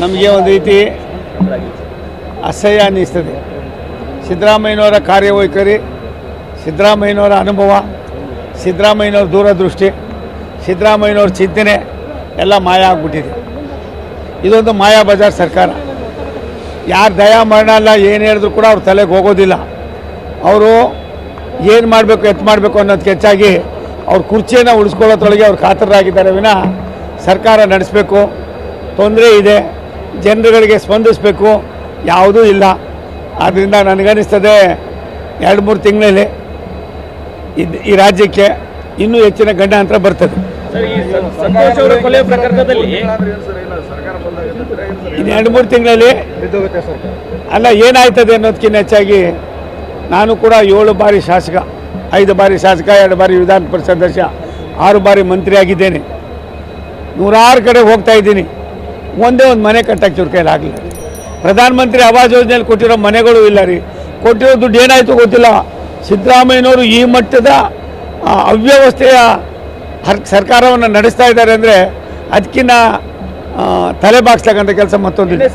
ನಮಗೆ ಒಂದು ರೀತಿ ಅಸಹ್ಯ ಅನ್ನಿಸ್ತದೆ. ಸಿದ್ದರಾಮಯ್ಯನವರ ಕಾರ್ಯವೈಖರಿ, ಸಿದ್ದರಾಮಯ್ಯನವರ ಅನುಭವ, ಸಿದ್ದರಾಮಯ್ಯನವ್ರ ದೂರದೃಷ್ಟಿ, ಸಿದ್ದರಾಮಯ್ಯನವ್ರ ಚಿಂತನೆ ಎಲ್ಲ ಮಾಯ ಆಗ್ಬಿಟ್ಟಿದೆ. ಇದೊಂದು ಮಾಯಾ ಬಜಾರ್ ಸರ್ಕಾರ. ಯಾರು ದಯಾ ಮರಣ ಅಲ್ಲ, ಏನು ಹೇಳಿದ್ರು ಕೂಡ ಅವ್ರ ತಲೆಗೆ ಹೋಗೋದಿಲ್ಲ. ಅವರು ಏನು ಮಾಡಬೇಕು ಎತ್ತು ಮಾಡಬೇಕು ಅನ್ನೋದಕ್ಕೆ ಹೆಚ್ಚಾಗಿ ಅವ್ರ ಕುರ್ಚಿಯನ್ನು ಉಳಿಸ್ಕೊಳ್ಳೋದ್ರೊಳಗೆ ಅವ್ರು ಕಾತರರಾಗಿದ್ದಾರೆ ವಿನಃ ಸರ್ಕಾರ ನಡೆಸಬೇಕು. ತೊಂದರೆ ಇದೆ. ಜನರುಗಳಿಗೆ ಸ್ಪಂದಿಸಬೇಕು ಯಾವುದೂ ಇಲ್ಲ. ಆದ್ದರಿಂದ ನನಗನ್ನಿಸ್ತದೆ ಎರಡು ಮೂರು ತಿಂಗಳಲ್ಲಿ ಇದು ಈ ರಾಜ್ಯಕ್ಕೆ ಇನ್ನೂ ಹೆಚ್ಚಿನ ಗಂಡಾಂತರ ಬರ್ತದೆ. ಇನ್ನು ಎರಡು ಮೂರು ತಿಂಗಳಲ್ಲಿ ಅಲ್ಲ ಏನಾಯ್ತದೆ ಅನ್ನೋದಕ್ಕಿಂತ ಹೆಚ್ಚಾಗಿ ನಾನು ಕೂಡ ಏಳು ಬಾರಿ ಶಾಸಕ ಐದು ಬಾರಿ ಶಾಸಕ ಎರಡು ಬಾರಿ ವಿಧಾನ ಪರಿಷತ್ ಸದಸ್ಯ ಆರು ಬಾರಿ ಮಂತ್ರಿ ಆಗಿದ್ದೇನೆ ನೂರಾರು ಕಡೆ ಹೋಗ್ತಾ ಇದ್ದೀನಿ. ಒಂದೇ ಒಂದು ಮನೆ ಕಟ್ಟಕ್ಕೆ ಇವ್ರ ಆಗಲಿಲ್ಲ. ಪ್ರಧಾನಮಂತ್ರಿ ಆವಾಸ್ ಯೋಜನೆಯಲ್ಲಿ ಕೊಟ್ಟಿರೋ ಮನೆಗಳು ಇಲ್ಲ ರೀ. ಕೊಟ್ಟಿರೋ ದುಡ್ಡು ಏನಾಯಿತು ಗೊತ್ತಿಲ್ಲ. ಸಿದ್ದರಾಮಯ್ಯನವರು ಈ ಮಟ್ಟದ ಅವ್ಯವಸ್ಥೆಯ ಹರ್, ಸರ್ಕಾರವನ್ನು ನಡೆಸ್ತಾ ಇದ್ದಾರೆ ಅಂದರೆ ಅದಕ್ಕಿಂತ ತಲೆ ಬಾಗ್ಸ್ತಕ್ಕಂಥ ಕೆಲಸ ಮತ್ತೊಂದಿದೆ